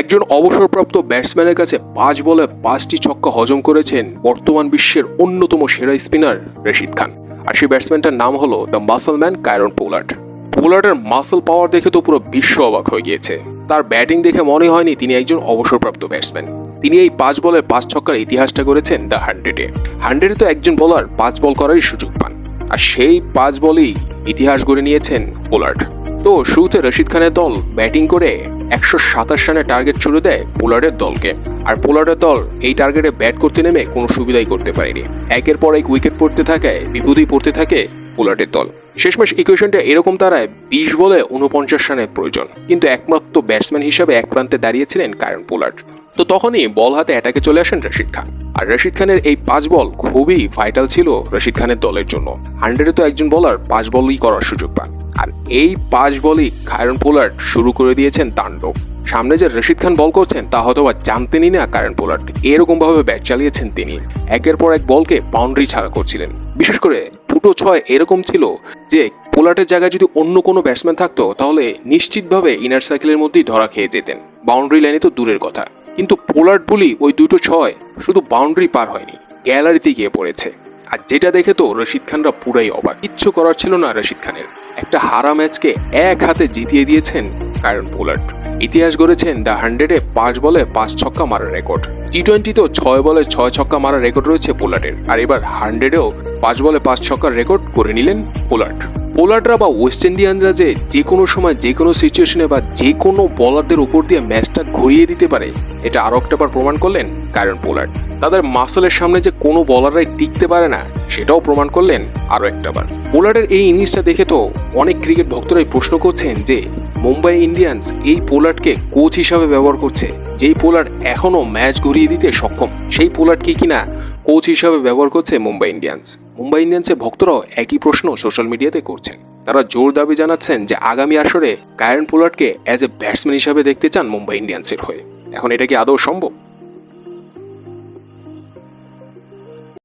একজন অবসরপ্রাপ্ত ব্যাটসম্যানের কাছে পাঁচ বলে পাঁচটি ছক্কা হজম করেছেন বর্তমান বিশ্বের অন্যতম সেরা স্পিনার রশিদ খান। আর সেই ব্যাটসম্যানটার নাম হলো দ্য মাসলম্যান কায়রন পোলার্ড। পোলার্ডের মাসল পাওয়ার দেখে তো পুরো বিশ্ব অবাক হয়ে গিয়েছে। তার ব্যাটিং দেখে মনে হয়নি তিনি একজন অবসরপ্রাপ্ত ব্যাটসম্যান। তিনি এই পাঁচ বলে পাঁচ ছক্কার ইতিহাসটা করেছেন দ্য হান্ড্রেডে। হান্ড্রেডে তো একজন বোলার পাঁচ বল করারই সুযোগ পান। আর সেই পাঁচ বলেই ইতিহাস গড়ে নিয়েছেন পোলার্ড। তো শুরুতে রশিদ খানের দল ব্যাটিং করে একশো সাতাশ রানের টার্গেট ছুড়ে দেয় পোলার্ডের দলকে। আর পোলার্ডের দল এই টার্গেটে ব্যাট করতে নেমে কোনো সুবিধাই করতে পারেনি। একের পর এক উইকেট পড়তে থাকায় বিপদেই পড়তে থাকে পোলার্ডের দল। শেষমেশ ইকুয়েশনটা এরকম দাঁড়ায়, বিশ বলে উনপঞ্চাশ রানের প্রয়োজন। কিন্তু একমাত্র ব্যাটসম্যান হিসাবে এক প্রান্তে দাঁড়িয়েছিলেন কারণ পোলার্ড। তো তখনই বল হাতে অ্যাটাকে চলে আসেন রশিদ খান। আর রশিদ খানের এই পাঁচ বল খুবই ভাইটাল ছিল রশিদ খানের দলের জন্য। হান্ড্রেডে তো একজন বলার পাঁচ বলই করার সুযোগ পান। আর এই পাঁচ বলই কায়রন পোলার্ড শুরু করে দিয়েছেন তাণ্ডব। সামনে যে রশিদ খান বল করছেন, তা হয়তো বা জানতেনই না কারণ পোলার্ড এরকম ভাবে ব্যাট চালিয়েছেন তিনি। একের পর এক বলকে বাউন্ডারি ছাড়া করছিলেন। বিশেষ করে দুটো ছয় এরকম ছিল যে পোলার্ডের জায়গায় যদি অন্য কোনো ব্যাটসম্যান থাকতো, তাহলে নিশ্চিতভাবে ইনার সাইকেলের মধ্যেই ধরা খেয়ে যেতেন। বাউন্ডারি লাইনে তো দূরের কথা। কিন্তু পোলার্ড বলি ওই দুটো ছয় শুধু বাউন্ডারি পার হয়নি, গ্যালারিতে গিয়ে পড়েছে। আর যেটা দেখে তো রশিদ খানরা পুরাই অবাক। কিচ্ছু করার ছিল না রশিদ খানের। একটা হারা ম্যাচকে এক হাতে জিতিয়ে দিয়েছেন কারণ পোলার্ড। ইতিহাস গড়েছেন দ্য হান্ড্রেডে পাঁচ বলে পাঁচ ছক্কা মারার রেকর্ড। টি টোয়েন্টিতেও ছয় বলে ছয় ছক্কা মারার রেকর্ড রয়েছে পোলার্ডের। আর এবার হান্ড্রেডেও পাঁচ বলে পাঁচ ছক্কার রেকর্ড করে নিলেন পোলার্ড। পোলার্ডরা বা ওয়েস্ট ইন্ডিয়ানরা যে যে কোনো সময় যে কোনো সিচুয়েশনে বা যে কোনো বলারদের উপর দিয়ে ম্যাচটা ঘুরিয়ে দিতে পারে, এটা আরও একটাবার প্রমাণ করলেন কারণ পোলার্ড তাদের মাসলের সামনে যে কোনো বলাররাই টিকতে পারে না, সেটাও প্রমাণ করলেন আরও একটাবার পোলার্ডের এই ইনিংসটা দেখে তো অনেক ক্রিকেট ভক্তরাই প্রশ্ন করছেন যে মুম্বাই ইন্ডিয়ান্স এই পোলার্ডকে কোচ হিসাবে ব্যবহার করছে, যেই পোলার্ড এখনও ম্যাচ ঘুরিয়ে দিতে সক্ষম, সেই পোলার্ডকে কিনা কোচ হিসাবে ব্যবহার করছে মুম্বাই ইন্ডিয়ান্স মুম্বাই ইন্ডিয়ান্সের ভক্তরাও একই প্রশ্ন সোশ্যাল মিডিয়াতে করছেন। তারা জোর দাবি জানাচ্ছেন যে আগামী আসরে কায়রন পোলার্ডকে অ্যাজ এ ব্যাটসম্যান হিসাবে দেখতে চান মুম্বাই ইন্ডিয়ান্সের হয়ে। এখন এটা কি আদৌ সম্ভব?